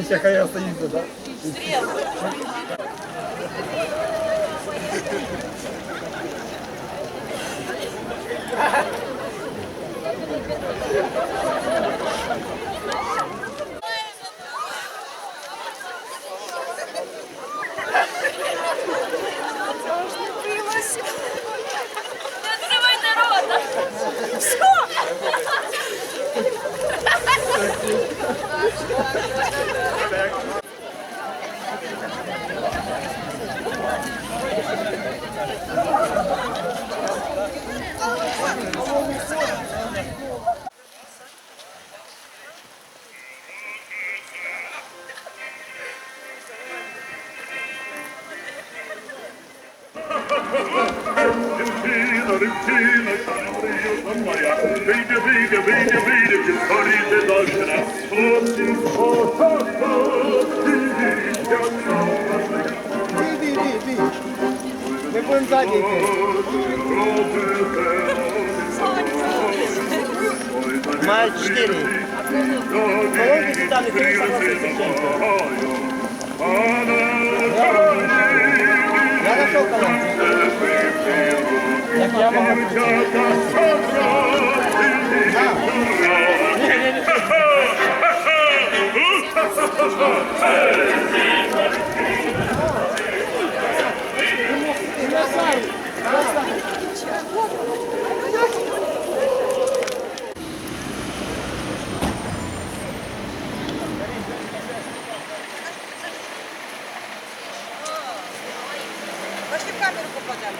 Вони ще хай остаються, так? Не Rio San Maria. Vide, vide, vide, vide, che farite d'altera. Tutti, oh, oh, oh, vidi, Іди, іди, іди. Ми будемо ззаді йти. Мають чотири. Колонки сюди не ти согласився. Я знайшов колонки. Як я можу Пошли в камеру попадем.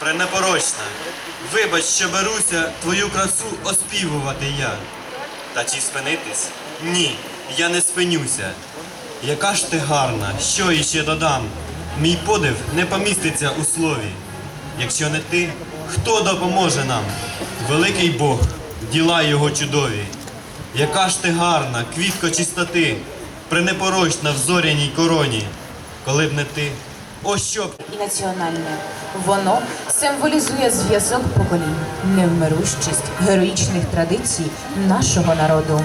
Пренепорочна, вибач, що беруся твою красу оспівувати я. Та чи спинитись? Ні, я не спинюся. Яка ж ти гарна, що іще додам? Мій подив не поміститься у слові. Якщо не ти, хто допоможе нам? Великий Бог, діла його чудові. Яка ж ти гарна, квітко чистоти, пренепорочна в зоряній короні. Коли б не ти, о що б і національне. Воно символізує зв'язок поколінь, невмирущість героїчних традицій нашого народу.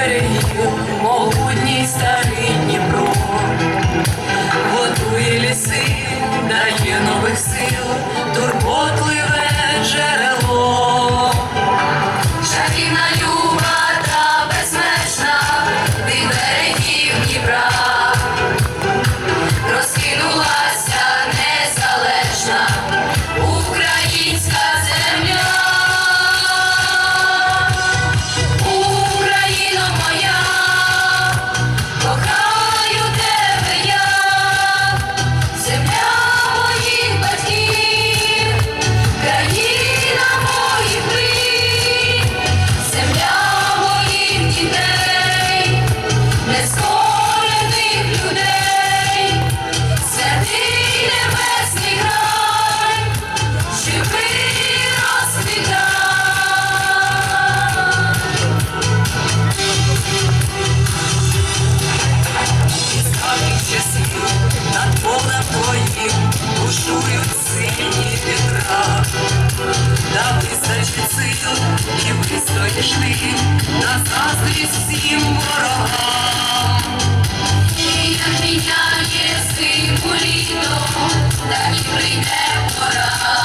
Берегів, могутній старий Дніпро, готує ліси, дає Важких часів над полем боїв бушують сині вітра, да вистачить сил і вистоїш ти на заздрість всім ворогам. І як міняє символіно, так і прийде пора.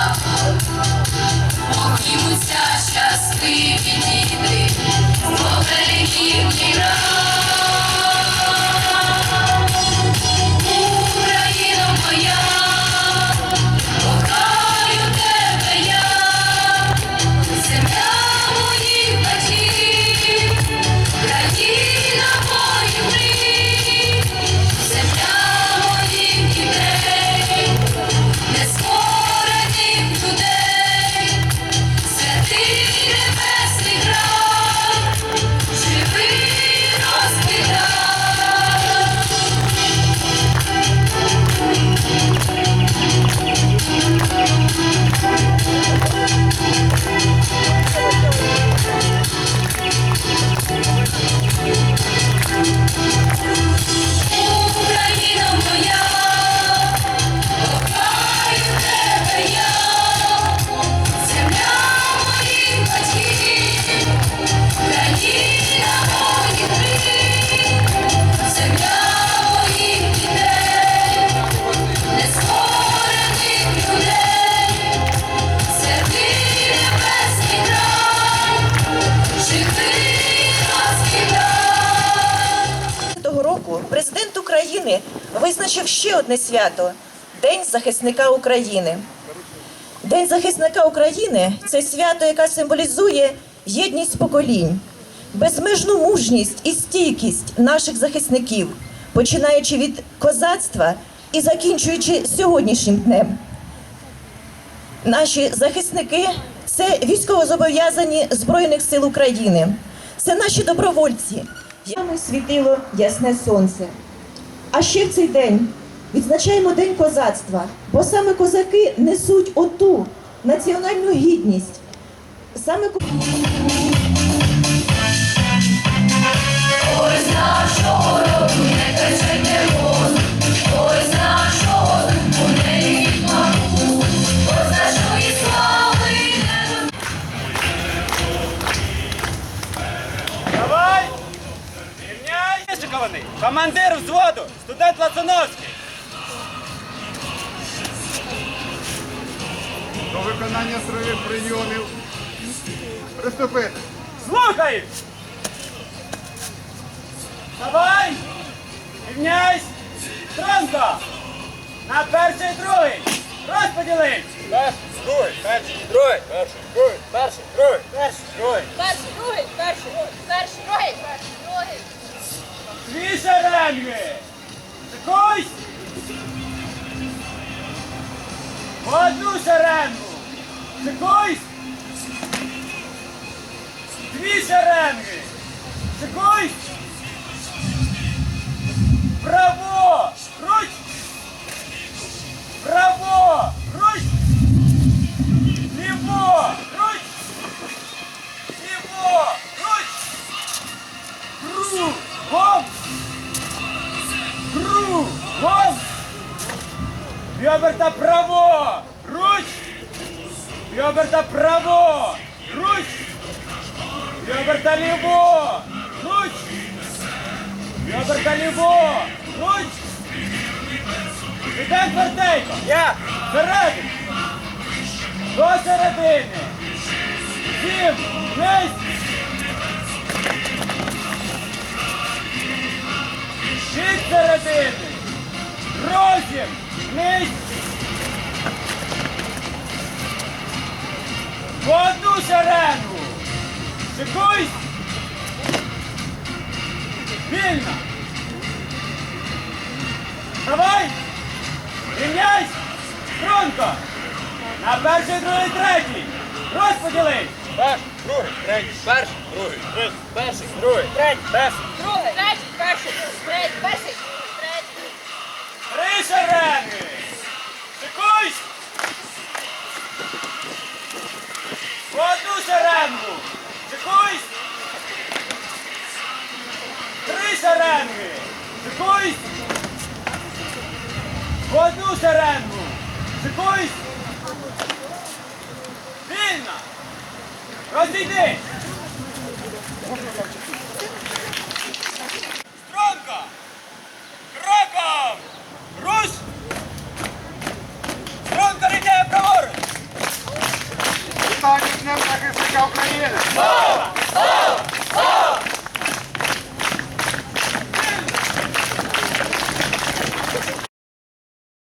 Того року президент України визначив ще одне свято День захисника України. День захисника України це свято, яке символізує єдність поколінь, безмежну мужність і стійкість наших захисників, починаючи від козацтва і закінчуючи сьогоднішнім днем. Наші захисники це військовозобов'язані Збройних сил України. Це наші добровольці. Ями світило ясне сонце. А ще в цей день відзначаємо День козацтва, бо саме козаки несуть оту національну гідність. Саме виконання строєвих прийомів. Приступити. Слухай! Давай! Рівняйсь! Тронко! На перший і другий! Розподілись! Перший, другий, перший, другий, перший, другий, перший, другий, перший, другий. Перший, другий, перший, перший, другий, перший, другий. Дві шеренги! Шикуйсь! В Одну шеренгу! Шикуйсь! Дві шеренги! Шикуйсь! Право! Руч! Право! Руч! Ліво! Руч! Ліво! Руч! Кругом! Кругом! Оберта право! Руч! Оберта право! Руч! Оберта ліво! Руч! Оберта ліво! Руч! Іде тверденько! Я! Середин! До середини! Сім! Вниз! Від середини! Розім! Вниз! В одну шеренгу! Шикуйсь! Вільно! Давай! Рівняйсь! Струнко! На перший, другий, третій! Розподілись! Перший, другий, третій, перший, другий, третій, перший, другий, третій, перший. Другий, третій, перший, третій, перший, третій. Три шеренги! Шикуйсь! В одну шеренгу! Шикуйсь! Три шеренги! Шикуйсь! Одну шеренгу! Шикуйсь! Вільно! Розійди!